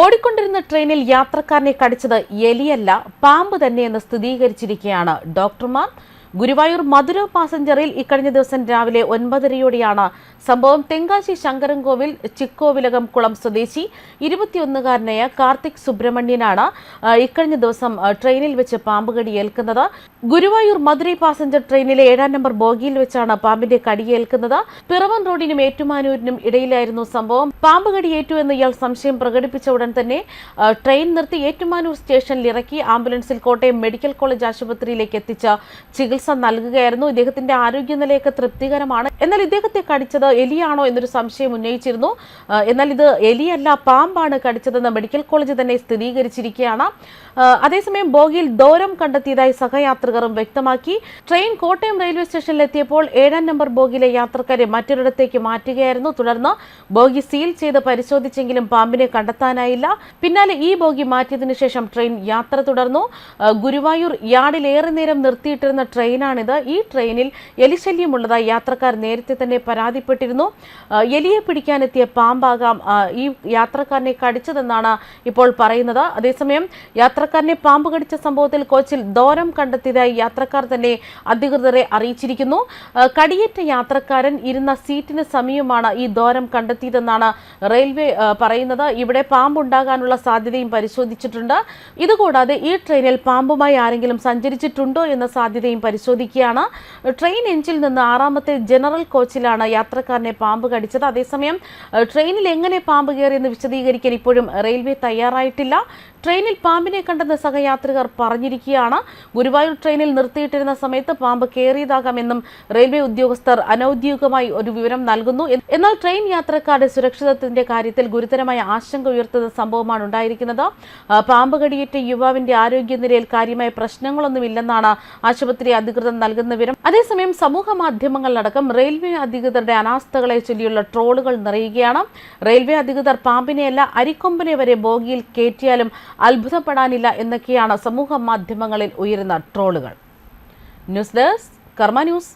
ഓടിക്കൊണ്ടിരുന്ന ട്രെയിനിൽ യാത്രക്കാരനെ കടിച്ചത് എലിയല്ല പാമ്പ് തന്നെയെന്ന് സ്ഥിരീകരിച്ചിരിക്കുകയാണ് ഡോക്ടർമാർ. ഗുരുവായൂർ മധുര പാസഞ്ചറിൽ ഇക്കഴിഞ്ഞ ദിവസം രാവിലെ ഒൻപതരയോടെയാണ് സംഭവം. തെങ്കാശി ശങ്കരൻകോവിൽ ചിക്കോവിലകം കുളം സ്വദേശി ഇരുപത്തിയൊന്നുകാരനായ കാർത്തിക് സുബ്രഹ്മണ്യനാണ് ഇക്കഴിഞ്ഞ ദിവസം ട്രെയിനിൽ വെച്ച് പാമ്പ് കടി ഏൽക്കുന്നത്. ഗുരുവായൂർ മധുര പാസഞ്ചർ ട്രെയിനിലെ ഏഴാം നമ്പർ ബോഗിയിൽ വെച്ചാണ് പാമ്പിന്റെ കടിയേൽക്കുന്നത് പിറവൻ റോഡിനും ഏറ്റുമാനൂരിനും ഇടയിലായിരുന്നു സംഭവം. പാമ്പ് കടിയേറ്റു എന്ന് ഇയാൾ സംശയം പ്രകടിപ്പിച്ച ഉടൻ തന്നെ ട്രെയിൻ നിർത്തി ഏറ്റുമാനൂർ സ്റ്റേഷനിൽ ഇറക്കി ആംബുലൻസിൽ കോട്ടയം മെഡിക്കൽ കോളേജ് ആശുപത്രിയിലേക്ക് എത്തിച്ച ചികിത്സ നൽകുകയായിരുന്നു. ഇദ്ദേഹത്തിന്റെ ആരോഗ്യനിലയൊക്കെ തൃപ്തികരമാണ്. എന്നാൽ ഇദ്ദേഹത്തെ കടിച്ചത് എലിയാണോ എന്നൊരു സംശയം ഉന്നയിച്ചിരുന്നു. എന്നാൽ ഇത് എലിയല്ല പാമ്പാണ് കടിച്ചതെന്ന് മെഡിക്കൽ കോളേജ് തന്നെ സ്ഥിരീകരിച്ചിരിക്കുകയാണ്. അതേസമയം ബോഗിയിൽ ദൂരം കണ്ടെത്തിയതായി സഹയാത്രികരും വ്യക്തമാക്കി. ട്രെയിൻ കോട്ടയം റെയിൽവേ സ്റ്റേഷനിൽ എത്തിയപ്പോൾ ഏഴാം നമ്പർ ബോഗിലെ യാത്രക്കാരെ മറ്റൊരിടത്തേക്ക് മാറ്റുകയായിരുന്നു. തുടർന്ന് ബോഗി സീൽ ചെയ്ത് പരിശോധിച്ചെങ്കിലും പാമ്പിനെ കണ്ടെത്താനായില്ല. പിന്നാലെ ഈ ബോഗി മാറ്റിയതിനു ശേഷം ട്രെയിൻ യാത്ര തുടർന്നു. ഗുരുവായൂർ യാർഡിൽ ഏറെ നേരം നിർത്തിയിട്ടിരുന്ന ട്രെയിനാണിത്. ഈ ട്രെയിനിൽ എലിശല്യമുള്ളതായി യാത്രക്കാർ നേരത്തെ തന്നെ പരാതിപ്പെട്ടിരുന്നു. എലിയെ പിടിക്കാനെത്തിയ പാമ്പാകാം ഈ യാത്രക്കാരനെ കടിച്ചതെന്നാണ് ഇപ്പോൾ പറയുന്നത്. അതേസമയം യാത്രക്കാരനെ പാമ്പ് കടിച്ച സംഭവത്തിൽ കോച്ചിൽ ദോരം കണ്ടെത്തിയതായി യാത്രക്കാർ തന്നെ അധികൃതരെ അറിയിച്ചിരിക്കുന്നു. കടിയേറ്റ യാത്രക്കാരൻ ഇരുന്ന സീറ്റിന് സമീപമാണ് ഈ ദോരം കണ്ടെത്തിയതെന്നാണ് റെയിൽവേ പറയുന്നത്. ഇവിടെ പാമ്പുണ്ടാകാനുള്ള സാധ്യതയും പരിശോധിച്ചിട്ടുണ്ട്. ഇതുകൂടാതെ ഈ ട്രെയിനിൽ പാമ്പുമായി ആരെങ്കിലും സഞ്ചരിച്ചിട്ടുണ്ടോ എന്ന സാധ്യതയും പരിശോധിക്കുകയാണ്. ട്രെയിൻ എഞ്ചിൽ നിന്ന് ആറാമത്തെ ജനറൽ കോച്ചിലാണ് യാത്രക്കാരനെ പാമ്പ് കടിച്ചത്. അതേസമയം ട്രെയിനിൽ എങ്ങനെ പാമ്പ് കയറിയെന്ന് വിശദീകരിക്കാൻ ഇപ്പോഴും റെയിൽവേ തയ്യാറായിട്ടില്ല. ട്രെയിനിൽ പാമ്പിനെ കണ്ടെന്ന് സഹയാത്രികർ പറഞ്ഞിരിക്കുകയാണ്. ഗുരുവായൂർ ട്രെയിനിൽ നിർത്തിയിട്ടിരുന്ന സമയത്ത് പാമ്പ് കയറിയതാകാമെന്നും റെയിൽവേ ഉദ്യോഗസ്ഥർ അനൌദ്യോഗികമായി ഒരു വിവരം നൽകുന്നു. എന്നാൽ ട്രെയിൻ യാത്രക്കാരുടെ സുരക്ഷിതത്വത്തിന്റെ കാര്യത്തിൽ ഗുരുതരമായ ആശങ്ക ഉയർത്തുന്ന സംഭവമാണ് ഉണ്ടായിരിക്കുന്നത്. പാമ്പ് കടിയേറ്റ യുവാവിന്റെ ആരോഗ്യനിലയിൽ കാര്യമായ പ്രശ്നങ്ങളൊന്നുമില്ലെന്നാണ് ആശുപത്രി അധികൃതർ നൽകുന്ന വിവരം. അതേസമയം സമൂഹ മാധ്യമങ്ങളിലടക്കം റെയിൽവേ അധികൃതരുടെ അനാസ്ഥകളെ ചൊല്ലിയുള്ള ട്രോളുകൾ നിറയുകയാണ്. റെയിൽവേ അധികൃതർ പാമ്പിനെയല്ല അരിക്കൊമ്പനെ വരെ ബോഗിയിൽ കയറ്റിയാലും അത്ഭുതപ്പെടാനില്ല എന്നൊക്കെയാണ് സമൂഹ മാധ്യമങ്ങളിൽ ഉയരുന്ന ട്രോളുകൾ. News desk Karma news.